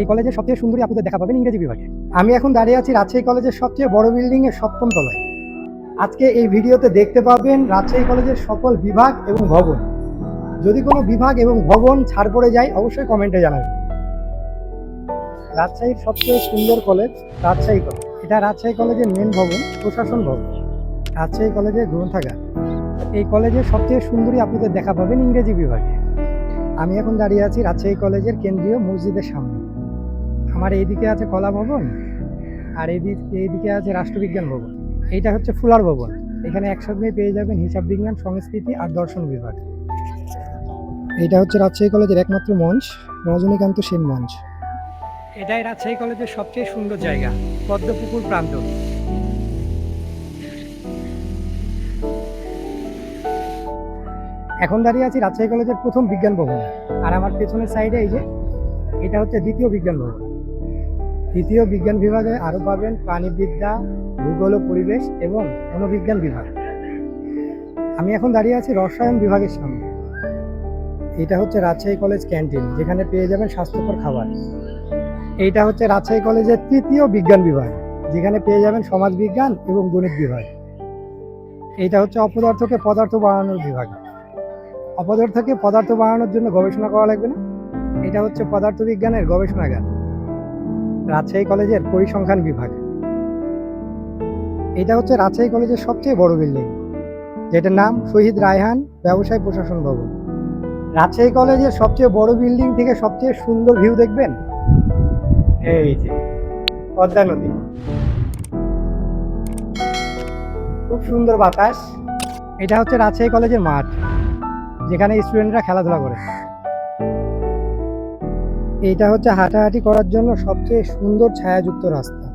এই কলেজের সবচেয়ে সুন্দরী আপনাদের দেখা পাবেন ইংরেজি বিভাগে। আমি এখন দাঁড়িয়ে আছি রাজশাহী কলেজের সবচেয়ে বড় বিল্ডিং এর সপ্তম তলায়। আজকে এই ভিডিওতে দেখতে পাবেন রাজশাহী কলেজের সকল বিভাগ এবং ভবন। যদি কোনো বিভাগ এবং ভবন ছাড় পড়ে যায়, অবশ্যই কমেন্টে জানাবেন। রাজশাহীর সবচেয়ে সুন্দর কলেজ রাজশাহী কলেজ। এটা রাজশাহী কলেজের মেন ভবন, প্রশাসন ভবন। রাজশাহী কলেজের গ্রন্থাগার। এই কলেজের সবচেয়ে সুন্দরী আপনাদের দেখা পাবেন ইংরেজি বিভাগে। আমি এখন দাঁড়িয়ে আছি রাজশাহী কলেজের কেন্দ্রীয় মসজিদের সামনে। আমার এইদিকে আছে কলা ভবন আর এইদিক, এইদিকে আছে রাষ্ট্রবিজ্ঞান ভবন। এইটা হচ্ছে ফুলার ভবন। এখানে একসাথে পেয়ে যাবেন হিসাব বিজ্ঞান, সংস্কৃতি আর দর্শন বিভাগ। এটা হচ্ছে রাজশাহী কলেজের একমাত্র মঞ্চ, রজনীকান্ত সেন মঞ্চ। এটাই রাজশাহী কলেজের সবচেয়ে সুন্দর জায়গা, পদ্মপুকুর প্রান্ত। এখন দাঁড়িয়ে আছি রাজশাহী কলেজের প্রথম বিজ্ঞান ভবন। আর আমার পেছনের সাইডে এই যে, এটা হচ্ছে দ্বিতীয় বিজ্ঞান ভবন। দ্বিতীয় বিজ্ঞান বিভাগে আরও পাবেন প্রাণীবিদ্যা, ভূগোল ও পরিবেশ এবং মনোবিজ্ঞান বিভাগ। আমি এখন দাঁড়িয়ে আছি রসায়ন বিভাগের সামনে। এটা হচ্ছে রাজশাহী কলেজ ক্যান্টিন, যেখানে পেয়ে যাবেন স্বাস্থ্যকর খাবার। এইটা হচ্ছে রাজশাহী কলেজের তৃতীয় বিজ্ঞান বিভাগ, যেখানে পেয়ে যাবেন সমাজ বিজ্ঞান এবং গণিত বিভাগ। এইটা হচ্ছে অপদার্থকে পদার্থ বানানোর বিভাগ। অপদার্থকে পদার্থ বানানোর জন্য গবেষণা করা লাগবে না। এটা হচ্ছে পদার্থবিজ্ঞানের গবেষণাগার। রাজশাহী কলেজের পরিসংখ্যান বিভাগ। এটা হচ্ছে রাজশাহী কলেজের সবচেয়ে বড় বিল্ডিং, যেটার নাম শহীদ রায়হান ব্যবসায় প্রশাসন ভবন। রাজশাহী কলেজের সবচেয়ে বড় বিল্ডিং থেকে সবচেয়ে সুন্দর ভিউ দেখবেন? এই যে, পদ্মা নদী। খুব সুন্দর বাতাস। এটা হচ্ছে রাজশাহী কলেজের মাঠ, যেখানে স্টুডেন্টরা খেলাধুলা করে। এইটা হচ্ছে হাঁটাহাঁটি করার জন্য সবচেয়ে সুন্দর ছায়াযুক্ত রাস্তা।